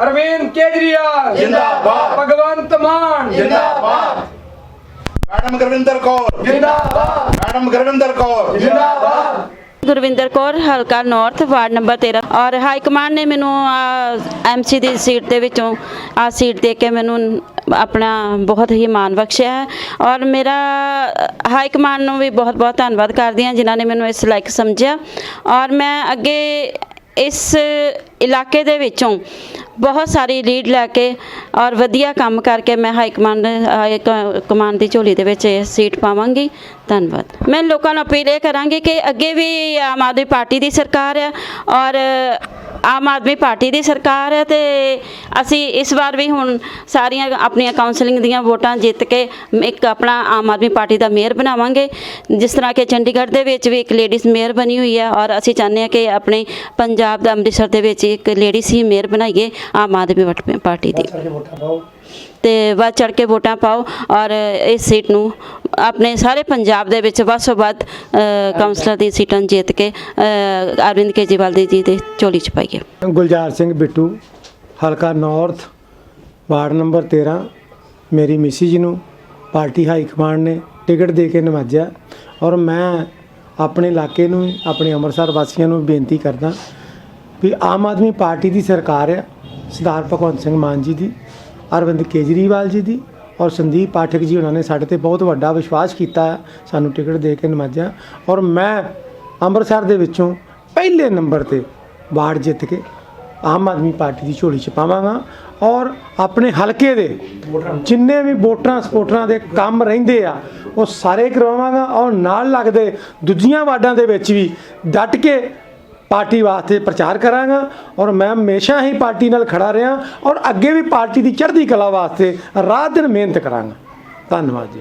ਅਰਵਿੰਦ ਕੇਜਰੀਵਾਲ ਜਿੰਦਾਬਾਦ ਭਗਵੰਤ ਮਾਨ ਜਿੰਦਾਬਾਦ ਮੈਡਮ ਗੁਰਵਿੰਦਰ ਕੌਰ ਜਿੰਦਾਬਾਦ ਮੈਡਮ ਗੁਰਵਿੰਦਰ ਕੌਰ ਜਿੰਦਾਬਾਦ ਗੁਰਵਿੰਦਰ ਕੌਰ ਹਲਕਾ ਨਾਰਥ ਵਾਰਡ ਨੰਬਰ 13 ਔਰ ਹਾਈ ਕਮਾਂਡ ਨੇ ਮੈਨੂੰ ਐਮਸੀ ਦੀ ਸੀਟ ਦੇ ਵਿੱਚੋਂ ਆ ਸੀਟ ਦੇ ਕੇ ਮੈਨੂੰ ਆਪਣਾ ਬਹੁਤ ਹੀ ਮਾਣ ਬਖਸ਼ਿਆ ਹੈ ਔਰ ਮੇਰਾ ਹਾਈ ਕਮਾਂਡ ਨੂੰ ਵੀ ਬਹੁਤ ਬਹੁਤ ਧੰਨਵਾਦ ਕਰਦੀ ਹਾਂ ਜਿਨ੍ਹਾਂ ਨੇ ਮੈਨੂੰ ਇਸ ਲਾਇਕ ਸਮਝਿਆ ਔਰ ਮੈਂ ਅੱਗੇ ਇਸ ਇਲਾਕੇ ਦੇ ਵਿੱਚੋਂ ਬਹੁਤ ਸਾਰੀ ਲੀਡ ਲੈ ਕੇ ਔਰ ਵਧੀਆ ਕੰਮ ਕਰਕੇ ਮੈਂ ਹਾਈ ਕਮਾਂਡ ਹਾਈ ਕਮਾਂਡ ਦੀ ਝੋਲੀ ਦੇ ਵਿੱਚ ਇਹ ਸੀਟ ਪਾਵਾਂਗੀ। ਧੰਨਵਾਦ। ਮੈਂ ਲੋਕਾਂ ਨੂੰ ਅਪੀਲ ਇਹ ਕਰਾਂਗੀ ਕਿ ਅੱਗੇ ਵੀ ਆਮ ਆਦਮੀ ਪਾਰਟੀ ਦੀ ਸਰਕਾਰ ਹੈ ਔਰ ਆਮ ਆਦਮੀ ਪਾਰਟੀ ਦੀ ਸਰਕਾਰ ਹੈ ਤੇ ਅਸੀਂ ਇਸ ਵਾਰ ਵੀ ਹੁਣ ਸਾਰੀਆਂ ਆਪਣੀਆਂ ਕਾਉਂਸਲਿੰਗ ਦੀਆਂ ਵੋਟਾਂ ਜਿੱਤ ਕੇ ਇੱਕ ਆਪਣਾ ਆਮ ਆਦਮੀ ਪਾਰਟੀ ਦਾ ਮੇਅਰ ਬਣਾਵਾਂਗੇ। ਜਿਸ ਤਰ੍ਹਾਂ ਕਿ ਚੰਡੀਗੜ੍ਹ ਦੇ ਵਿੱਚ ਵੀ ਇੱਕ ਲੇਡੀਜ਼ ਮੇਅਰ ਬਣੀ ਹੋਈ ਹੈ ਔਰ ਅਸੀਂ ਚਾਹੁੰਦੇ ਹਾਂ ਕਿ ਆਪਣੇ ਪੰਜਾਬ ਦਾ ਅੰਮ੍ਰਿਤਸਰ ਦੇ ਵਿੱਚ ਇੱਕ ਲੇਡੀਜ਼ ਹੀ ਮੇਅਰ ਬਣਾਈਏ ਆਮ ਆਦਮੀ ਪਾਰਟੀ ਦੀ। ਤੇ ਵੱਧ ਚੜ ਕੇ ਵੋਟਾਂ ਪਾਓ ਔਰ ਇਸ ਸੀਟ ਨੂੰ ਆਪਣੇ ਸਾਰੇ ਪੰਜਾਬ ਦੇ ਵਿੱਚ ਵੱਧ ਤੋਂ ਵੱਧ ਅ, ਕਾਉਂਸਲਰ ਦੀ ਸੀਟਾਂ ਜਿੱਤ ਕੇ ਅਰਵਿੰਦ ਕੇਜਰੀਵਾਲ ਦੀ ਜੀ ਦੇ ਝੋਲੀ ਚ ਪਾਈਏ ਗੁਲਜ਼ਾਰ ਸਿੰਘ ਬਿੱਟੂ ਹਲਕਾ ਨਾਰਥ ਵਾਰਡ ਨੰਬਰ 13 ਮੇਰੀ ਮਿਸਿਜ ਨੂੰ ਪਾਰਟੀ ਹਾਈ ਕਮਾਂਡ ਨੇ ਟਿਕਟ ਦੇ ਕੇ ਨਵਾਜਿਆ ਔਰ ਮੈਂ ਆਪਣੇ ਇਲਾਕੇ ਨੂੰ ਆਪਣੇ ਅੰਮ੍ਰਿਤਸਰ ਵਾਸੀਆਂ ਨੂੰ ਬੇਨਤੀ ਕਰਦਾ ਵੀ ਆਮ ਆਦਮੀ ਪਾਰਟੀ ਦੀ ਸਰਕਾਰ ਆ ਸਰਦਾਰ ਭਗਵੰਤ ਸਿੰਘ ਮਾਨ ਜੀ ਦੀ ਅਰਵਿੰਦ ਕੇਜਰੀਵਾਲ ਜੀ ਦੀ ਔਰ ਸੰਦੀਪ ਪਾਠਕ ਜੀ ਉਹਨਾਂ ਨੇ ਸਾਡੇ ਤੇ ਬਹੁਤ ਵੱਡਾ ਵਿਸ਼ਵਾਸ ਕੀਤਾ ਹੈ, ਸਾਨੂੰ ਟਿਕਟ ਦੇ ਕੇ ਨਵਾਜਿਆ ਔਰ ਮੈਂ ਅੰਮ੍ਰਿਤਸਰ ਦੇ ਵਿੱਚੋਂ ਪਹਿਲੇ ਨੰਬਰ ਤੇ ਵਾਰਡ ਜਿੱਤ ਕੇ ਆਮ ਆਦਮੀ ਪਾਰਟੀ ਦੀ ਝੋਲੀ ਚ ਪਾਵਾਂਗਾ। ਔਰ ਆਪਣੇ ਹਲਕੇ ਦੇ ਜਿੰਨੇ ਵੀ ਵੋਟਰਾਂ ਸਪੋਰਟਰਾਂ ਦੇ ਕੰਮ ਰਹਿੰਦੇ ਆ ਉਹ ਸਾਰੇ ਕਰਵਾਵਾਂਗਾ। ਔਰ ਨਾਲ ਲੱਗਦੇ ਦੂਜੀਆਂ ਵਾਰਡਾਂ ਦੇ ਵਿੱਚ ਵੀ ਡਟ ਕੇ ਪਾਰਟੀ ਵਾਸਤੇ ਪ੍ਰਚਾਰ ਕਰਾਂਗਾ ਔਰ ਮੈਂ ਹਮੇਸ਼ਾ ਹੀ ਪਾਰਟੀ ਨਾਲ ਖੜਾ ਰਿਹਾ ਔਰ ਅੱਗੇ ਵੀ ਪਾਰਟੀ ਦੀ ਚੜ੍ਹਦੀ ਕਲਾ ਵਾਸਤੇ ਰਾਤ ਦਿਨ ਮਿਹਨਤ ਕਰਾਂਗਾ। ਧੰਨਵਾਦ ਜੀ।